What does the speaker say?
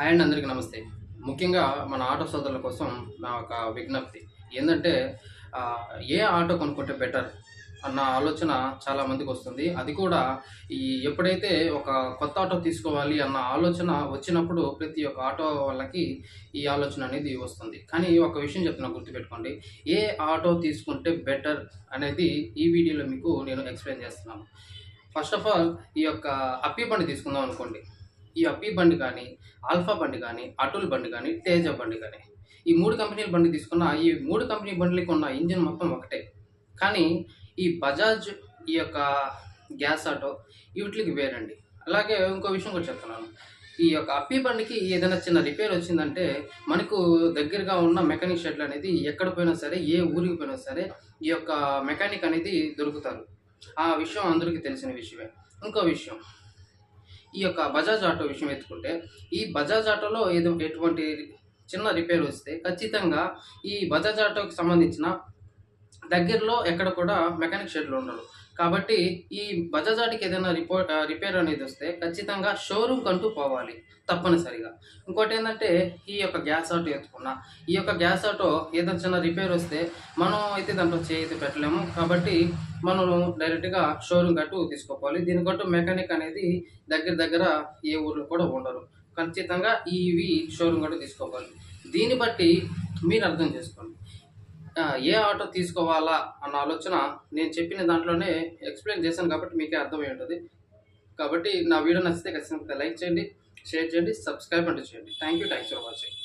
Hi and అందరికీ నమస్తే. ముఖ్యంగా మన ఆటో సోదరుల కోసం నా ఒక విజ్ఞప్తి. ఏంటంటే ఏ ఆటో కొనుక్కుంటే బెటర్ అన్న ఆలోచన చాలా మందికి వస్తుంది. అది కూడా ఈ ఎప్పుడైతే ఒక కొత్త ఆటో తీసుకోవాలి అన్న ఆలోచన వచ్చినప్పుడు ప్రతి ఒక్క ఆటో వాళ్ళకి ఈ ఆలోచన అనేది వస్తుంది. కానీ ఒక విషయం చెప్తున్నా గుర్తుపెట్టుకోండి. ఏ ఆటో తీసుకుంటే బెటర్ అనేది ఈ వీడియోలో మీకు నేను ఎక్స్ప్లెయిన్ చేస్తున్నాను. ఫస్ట్ ఆఫ్ ఆల్ ఈ యొక్క అప్పీ బండి తీసుకుందాం అనుకోండి. ఈ అప్పీ బండి కానీ ఆల్ఫా బండి కానీ అటుల్ బండి కానీ తేజ బండి కానీ. ఈ మూడు కంపెనీల బండి తీసుకున్న ఈ మూడు కంపెనీ బండ్లకి ఉన్న ఇంజిన్ మొత్తం ఒకటే. కానీ ఈ బజాజ్ ఈ యొక్క గ్యాస్ ఆటో వీటికి వేరండి. అలాగే ఇంకో విషయం కూడా చెప్తున్నాను. ఈ యొక్క అప్పి బండికి ఏదైనా చిన్న రిపేర్ వచ్చిందంటే మనకు దగ్గరగా ఉన్న మెకానిక్ షెడ్లు అనేది ఎక్కడ పోయినా సరే ఏ ఊరికి పోయినా సరే ఈ యొక్క మెకానిక్ అనేది దొరుకుతారు. ఆ విషయం అందరికీ తెలిసిన విషయమే. ఇంకో విషయం. ఈ యొక్క బజాజ్ ఆటో విషయం ఎత్తుకుంటే ఈ బజాజ్ ఆటోలో ఏదో ఎటువంటి చిన్న రిపేర్ వస్తే ఖచ్చితంగా ఈ బజాజ్ ఆటోకి సంబంధించిన దగ్గరలో ఎక్కడ కూడా మెకానిక్ షెడ్లు ఉండరు కాబట్టి ఈ బజాజ్ ఆటోకి ఏదైనా రిపోర్ట్ రిపేర్ అనేది వస్తే ఖచ్చితంగా షోరూమ్ కంటూ పోవాలి తప్పనిసరిగా. ఇంకోటి ఏంటంటే ఈ యొక్క గ్యాస్ ఆటో ఎత్తుకున్నా ఈ యొక్క గ్యాస్ ఆటో ఏదైనా చిన్న రిపేర్ వస్తే మనం అయితే దాంట్లో చేతి పెట్టలేము. కాబట్టి మనం డైరెక్ట్గా షోరూమ్ కట్టు తీసుకోవాలి. దీనికంటూ మెకానిక్ అనేది దగ్గర దగ్గర ఏ ఊర్లో కూడా ఉండరు. ఖచ్చితంగా ఇవి షోరూమ్ కట్టు తీసుకోవాలి. దీన్ని బట్టి మీరు అర్థం చేసుకోండి. ఏ ఆటో తీసుకోవాలా అన్న ఆలోచన నేను చెప్పిన దాంట్లోనే ఎక్స్ప్లెయిన్ చేశాను కాబట్టి మీకే అర్థమై ఉంటుంది. కాబట్టి నా వీడియో నచ్చితే ఖచ్చితంగా లైక్ చేయండి షేర్ చేయండి సబ్స్క్రైబ్ అంటే చేయండి. Thank you thanks for watching